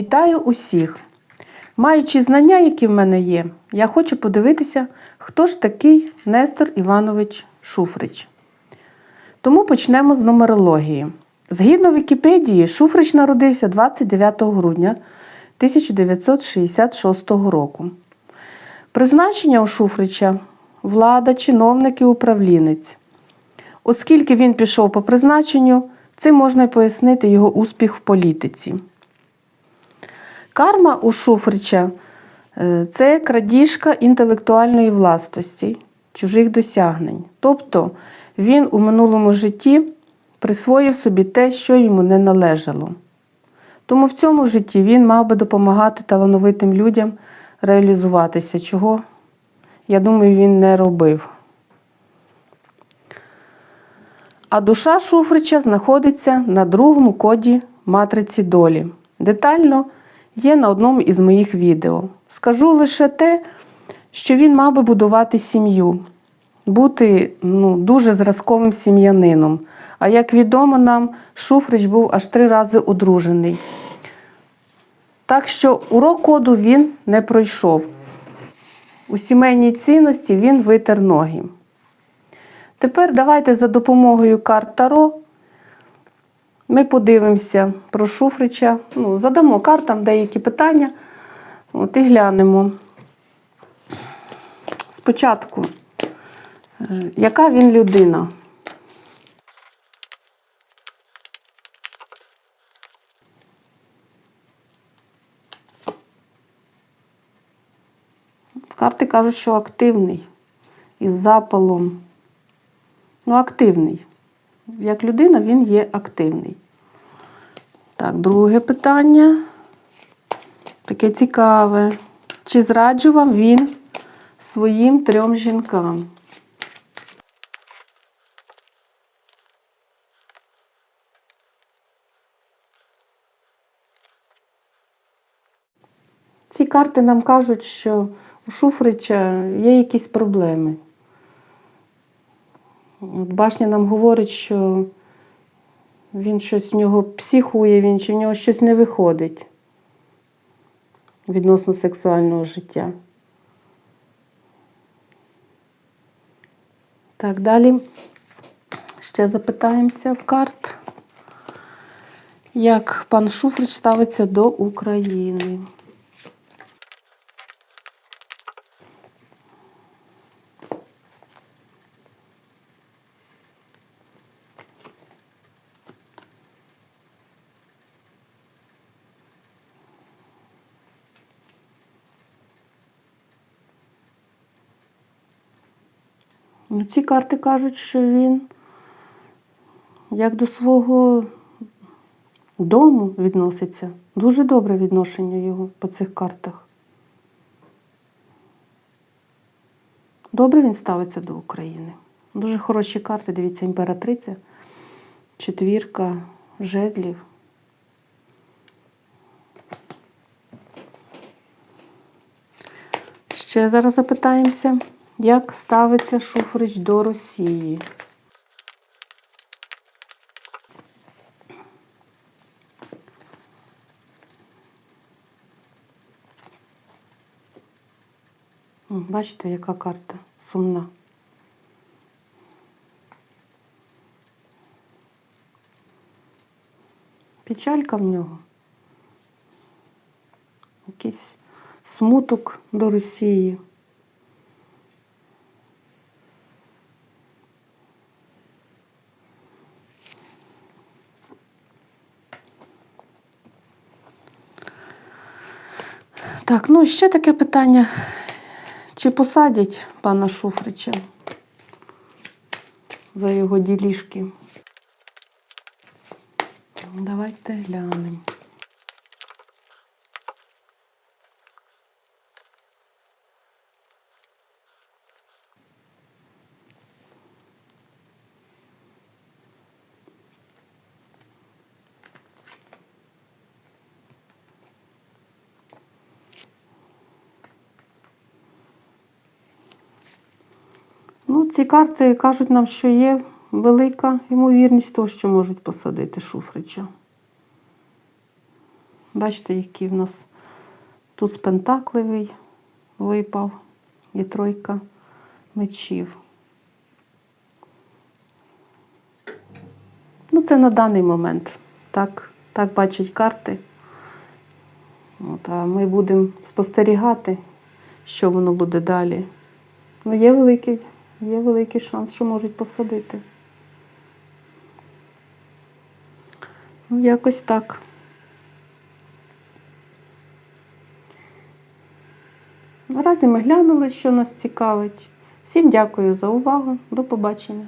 Вітаю усіх! Маючи знання, які в мене є, я хочу подивитися, хто ж такий Нестор Іванович Шуфрич. Тому почнемо з нумерології. Згідно Вікіпедії, Шуфрич народився 29 грудня 1966 року. Призначення у Шуфрича влада, чиновник і управлінець. Оскільки він пішов по призначенню, цим можна й пояснити його успіх в політиці. Карма у Шуфрича е, це крадіжка інтелектуальної власності, чужих досягнень. Тобто він у минулому житті присвоїв собі те, що йому не належало. Тому в цьому житті він мав би допомагати талановитим людям реалізуватися, чого, я думаю, він не робив. А душа Шуфрича знаходиться на другому коді матриці долі. Детально є на одному із моїх відео. Скажу лише те, що він мав би будувати сім'ю, бути ну, дуже зразковим сім'янином. А як відомо нам, Шуфрич був аж три рази одружений. Так що урок коду він не пройшов. У сімейній цінності він витер ноги. Тепер давайте за допомогою карт Таро ми подивимося про Шуфрича. Ну, задамо картам деякі питання от, і глянемо. Спочатку, е, яка він людина? Карти кажуть, що активний, із запалом. Ну, активний. Як людина він є активний. Так, друге питання. Таке цікаве. Чи зраджував він своїм трьом жінкам? Ці карти нам кажуть, що у Шуфрича є якісь проблеми. От башня нам говорить, що він щось в нього психує, він чи в нього щось не виходить відносно сексуального життя. Так, далі ще запитаємося в карт, як пан Шуфрич ставиться до України. Ці карти кажуть, що він як до свого дому відноситься. Дуже добре відношення його по цих картах. Добре він ставиться до України. Дуже хороші карти, дивіться, імператриця, четвірка, жезлів. Ще зараз запитаємося, як ставиться Шуфрич до Росії. Бачите, яка карта сумна. Печалька в нього. Якийсь смуток до Росії. Так, ну ще таке питання. Чи посадять пана Шуфрича за його ділішки? Давайте глянемо. Ну, ці карти кажуть нам, що є велика ймовірність того, що можуть посадити Шуфрича. Бачите, який в нас туз пентакливий випав і тройка мечів. Ну, це на даний момент. Так, так бачать карти. От, а ми будемо спостерігати, що воно буде далі. Ну, є великий, є великий шанс, що можуть посадити. Ну, якось так. Наразі ми глянули, що нас цікавить. Всім дякую за увагу. До побачення.